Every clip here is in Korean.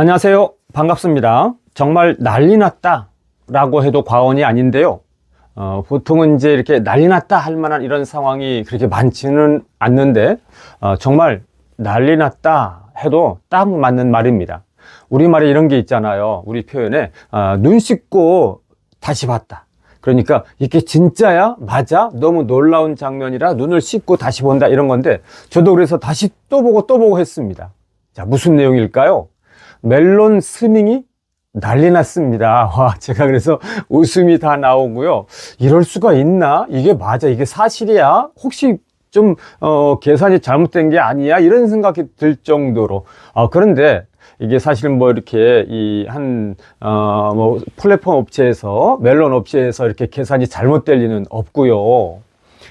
안녕하세요. 반갑습니다. 정말 난리 났다 라고 해도 과언이 아닌데요. 어, 보통은 이제 이렇게 난리 났다 할 만한 이런 상황이 그렇게 많지는 않는데, 어, 정말 난리 났다 해도 딱 맞는 말입니다. 우리말에 이런 게 있잖아요. 우리 표현에, 어, 눈 씻고 다시 봤다. 그러니까 이게 진짜야? 맞아? 너무 놀라운 장면이라 눈을 씻고 다시 본다 이런 건데 저도 그래서 다시 또 보고 또 보고 했습니다. 자, 무슨 내용일까요? 멜론 스밍이 난리 났습니다. 와, 제가 그래서 웃음이 다 나오고요. 이럴 수가 있나? 이게 맞아? 이게 사실이야? 혹시 좀, 어, 계산이 잘못된 게 아니야? 이런 생각이 들 정도로. 아, 그런데 이게 사실 뭐 이렇게 이 한, 어, 뭐 플랫폼 업체에서, 멜론 업체에서 이렇게 계산이 잘못될 리는 없고요.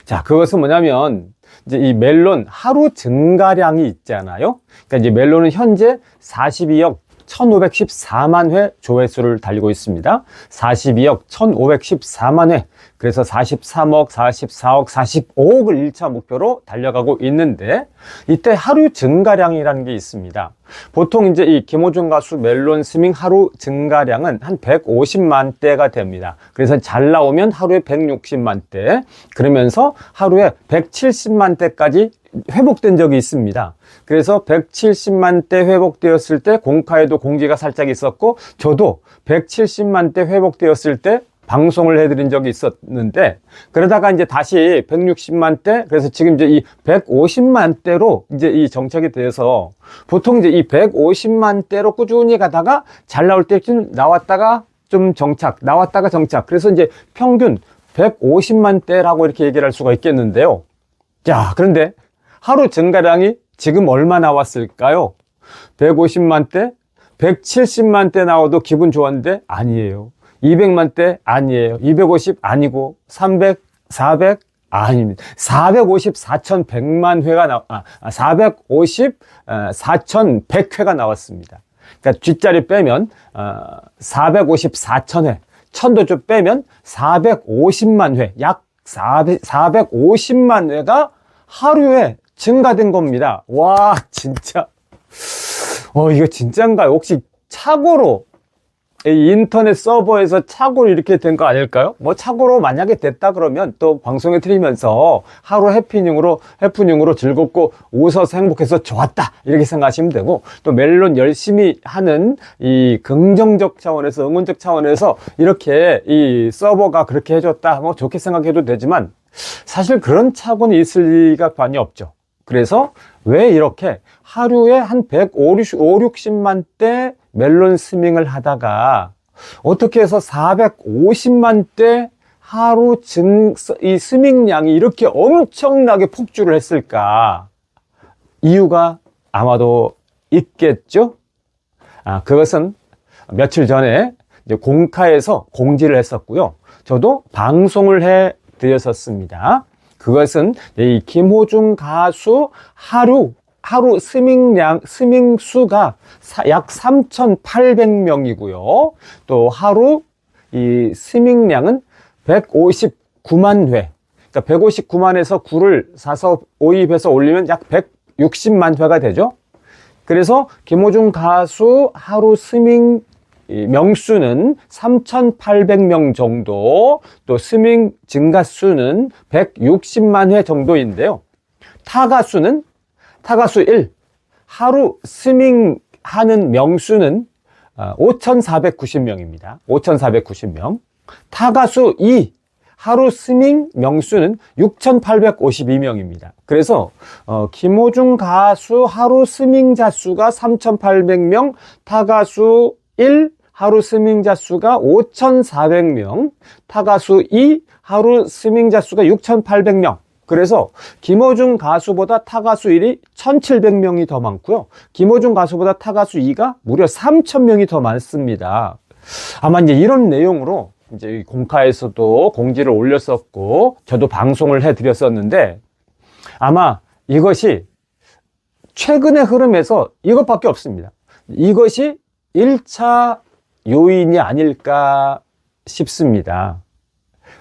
자, 그것은 뭐냐면, 이제 이 멜론 하루 증가량이 있잖아요. 그러니까 이제 멜론은 현재 42억 1514만 회 조회수를 달리고 있습니다. 42억 1514만 회. 그래서 43억, 44억, 45억을 1차 목표로 달려가고 있는데 이때 하루 증가량이라는 게 있습니다. 보통 이제 이 김호중 가수 멜론 스밍 하루 증가량은 한 150만 대가 됩니다. 그래서 잘 나오면 하루에 160만 대, 그러면서 하루에 170만 대까지 회복된 적이 있습니다. 그래서 170만 대 회복되었을 때 공카에도 공지가 살짝 있었고 저도 170만 대 회복되었을 때 방송을 해드린 적이 있었는데 그러다가 이제 다시 160만 대 그래서 지금 이제 이 150만 대로 이제 이 정착이 돼서 보통 이제 이 150만 대로 꾸준히 가다가 잘 나올 때쯤 나왔다가 좀 정착 나왔다가 정착 그래서 이제 평균 150만 대라고 이렇게 얘기를 할 수가 있겠는데요. 자 그런데 하루 증가량이 지금 얼마 나왔을까요? 150만 대? 170만 대 나와도 기분 좋았는데 아니에요. 200만 대 아니에요. 250 아니고 300, 400 아닙니다. 450, 4,100만 회가 나, 아, 450, 4,100회가 나왔습니다. 그러니까 뒷자리 빼면 어, 454천 회, 천도 좀 빼면 450만 회, 약 400, 450만 회가 하루에 증가된 겁니다. 와, 진짜. 어, 이거 진짠가요? 혹시 착오로 이 인터넷 서버에서 착오로 이렇게 된 거 아닐까요? 뭐 착오로 만약에 됐다 그러면 또 방송에 틀리면서 하루 해피닝으로 해프닝으로 즐겁고 웃어서 행복해서 좋았다 이렇게 생각하시면 되고 또 멜론 열심히 하는 이 긍정적 차원에서 응원적 차원에서 이렇게 이 서버가 그렇게 해줬다 뭐 좋게 생각해도 되지만 사실 그런 착오는 있을 리가 관이 없죠. 그래서 왜 이렇게 하루에 한 150, 60만 대 멜론 스밍을 하다가 어떻게 해서 450만 대 하루 증, 이 스밍량이 이렇게 엄청나게 폭주를 했을까? 이유가 아마도 있겠죠? 아, 그것은 며칠 전에 공카에서 공지를 했었고요. 저도 방송을 해 드렸었습니다. 그것은 이 김호중 가수 하루 하루 스밍량 스밍 수가 약 3,800명이고요. 또 하루 이 스밍량은 159만 회. 그러니까 159만에서 9를 사서 오입해서 올리면 약 160만 회가 되죠. 그래서 김호중 가수 하루 스밍 명수는 3,800명 정도, 또 스밍 증가 수는 160만 회 정도인데요. 타가 수는 타가 수 1, 하루 스밍 하는 명수는 5,490명입니다. 5,490명. 타가수 2, 하루 스밍 명수는 6,852명입니다. 그래서 어, 김호중 가수 하루 스밍 자 수가 3,800명, 타가수 1 하루 스밍자 수가 5,400명, 타가수 2 하루 스밍자 수가 6,800명. 그래서 김호중 가수보다 타가수 1이 1,700명이 더 많고요. 김호중 가수보다 타가수 2가 무려 3,000명이 더 많습니다. 아마 이제 이런 내용으로 이제 공카에서도 공지를 올렸었고 저도 방송을 해드렸었는데 아마 이것이 최근의 흐름에서 이것밖에 없습니다. 이것이 1차 요인이 아닐까 싶습니다.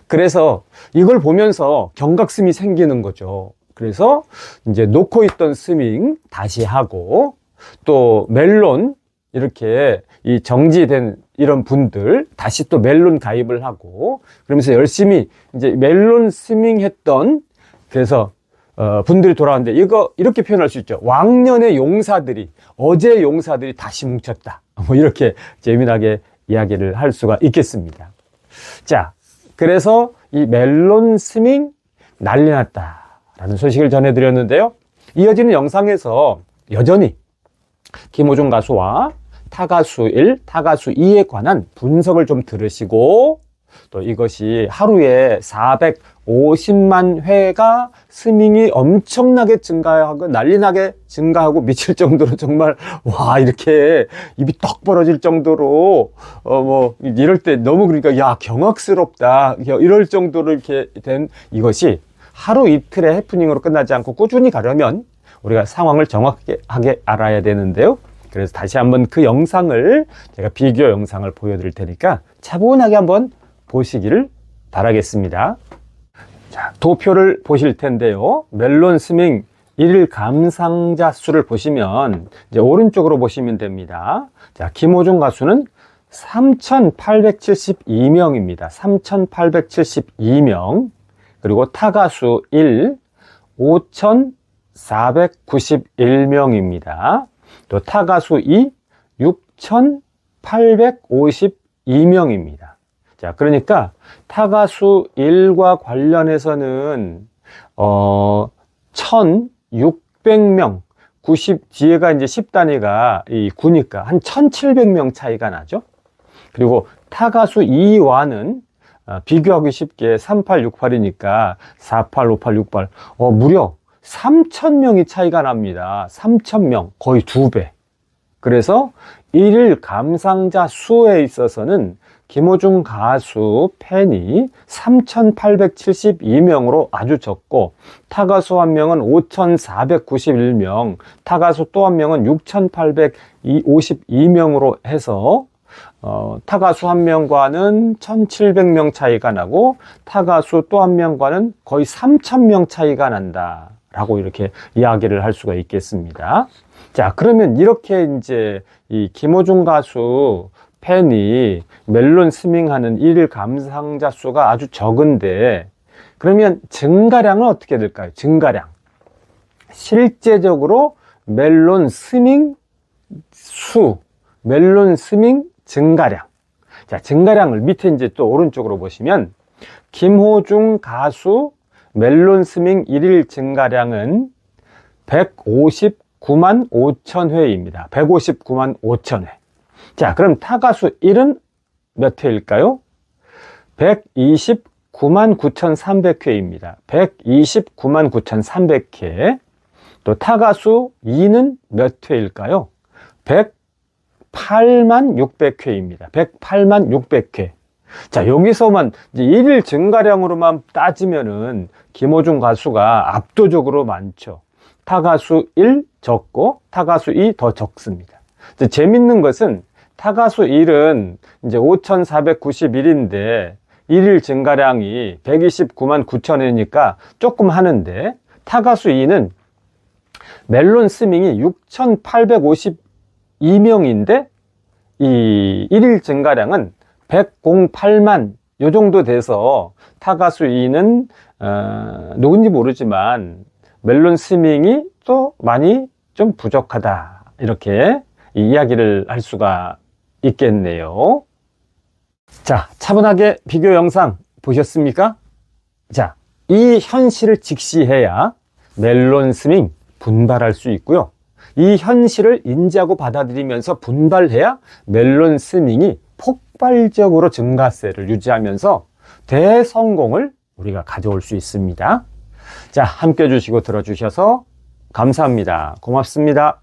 그래서 이걸 보면서 경각심이 생기는 거죠. 그래서 이제 놓고 있던 스밍 다시 하고 또 멜론 이렇게 이 정지된 이런 분들 다시 또 멜론 가입을 하고 그러면서 열심히 이제 멜론 스밍 했던 그래서 어, 분들이 돌아왔는데 이거 이렇게 표현할 수 있죠. 왕년의 용사들이 어제 용사들이 다시 뭉쳤다. 뭐 이렇게 재미나게 이야기를 할 수가 있겠습니다. 자, 그래서 이 멜론 스밍 난리 났다라는 소식을 전해드렸는데요. 이어지는 영상에서 여전히 김호중 가수와 타가수 1, 타가수 2에 관한 분석을 좀 들으시고 또 이것이 하루에 450만 회가 스밍이 엄청나게 증가하고 난리나게 증가하고 미칠 정도로 정말 와 이렇게 입이 떡 벌어질 정도로 어 뭐 이럴 때 너무 그러니까 야 경악스럽다 이럴 정도로 이렇게 된 이것이 하루 이틀의 해프닝으로 끝나지 않고 꾸준히 가려면 우리가 상황을 정확하게 알아야 되는데요. 그래서 다시 한번 그 영상을 제가 비교 영상을 보여드릴 테니까 차분하게 한번 보시기를 바라겠습니다. 자, 도표를 보실 텐데요. 멜론 스밍 일일 감상자 수를 보시면 이제 오른쪽으로 보시면 됩니다. 자, 김호중 가수는 3,872명입니다. 3,872명. 그리고 타가수 1, 5,491명입니다. 또 타가수 2, 6,852명입니다. 자, 그러니까 타가수 1과 관련해서는 어 1,600명 90 뒤에가 이제 10단위가 이 9니까 한 1,700명 차이가 나죠. 그리고 타가수 2와는 어, 비교하기 쉽게 3868이니까 48, 58, 68. 어, 무려 3,000명이 차이가 납니다. 3,000명. 거의 두 배. 그래서 일일 감상자 수에 있어서는 김호중 가수 팬이 3,872명으로 아주 적고 타가수 한 명은 5,491명, 타가수 또 한 명은 6,852명으로 해서 어, 타가수 한 명과는 1,700명 차이가 나고 타가수 또 한 명과는 거의 3,000명 차이가 난다. 라고 이렇게 이야기를 할 수가 있겠습니다. 자, 그러면 이렇게 이제 이 김호중 가수 팬이 멜론 스밍하는 일일 감상자 수가 아주 적은데 그러면 증가량은 어떻게 될까요? 증가량. 실제적으로 멜론 스밍 수, 멜론 스밍 증가량. 자, 증가량을 밑에 이제 또 오른쪽으로 보시면 김호중 가수 멜론 스밍 일일 증가량은 159만 5천 회입니다. 159만 5천 회. 자, 그럼 타가수 1은 몇 회일까요? 129만 9,300회입니다. 129만 9,300회. 또 타가수 2는 몇 회일까요? 108만 600회입니다. 108만 600회. 자, 여기서만 일일 증가량으로만 따지면은 김호중 가수가 압도적으로 많죠. 타가수 1 적고 타가수 2 더 적습니다. 재밌는 것은 타가수 1은 이제 5,491인데 일일 증가량이 129만 9천회니까 조금 하는데 타가수 2는 멜론 스밍이 6,852명인데 이 일일 증가량은 108만 요 정도 돼서 타가수 2는 어, 누군지 모르지만 멜론 스밍이 또 많이 좀 부족하다. 이렇게 이야기를 할 수가 있겠네요. 자, 차분하게 비교 영상 보셨습니까? 자, 이 현실을 직시해야 멜론 스밍 분발할 수 있고요. 이 현실을 인지하고 받아들이면서 분발해야 멜론 스밍이 폭발적으로 증가세를 유지하면서 대성공을 우리가 가져올 수 있습니다. 자, 함께 해주시고 들어주셔서 감사합니다. 고맙습니다.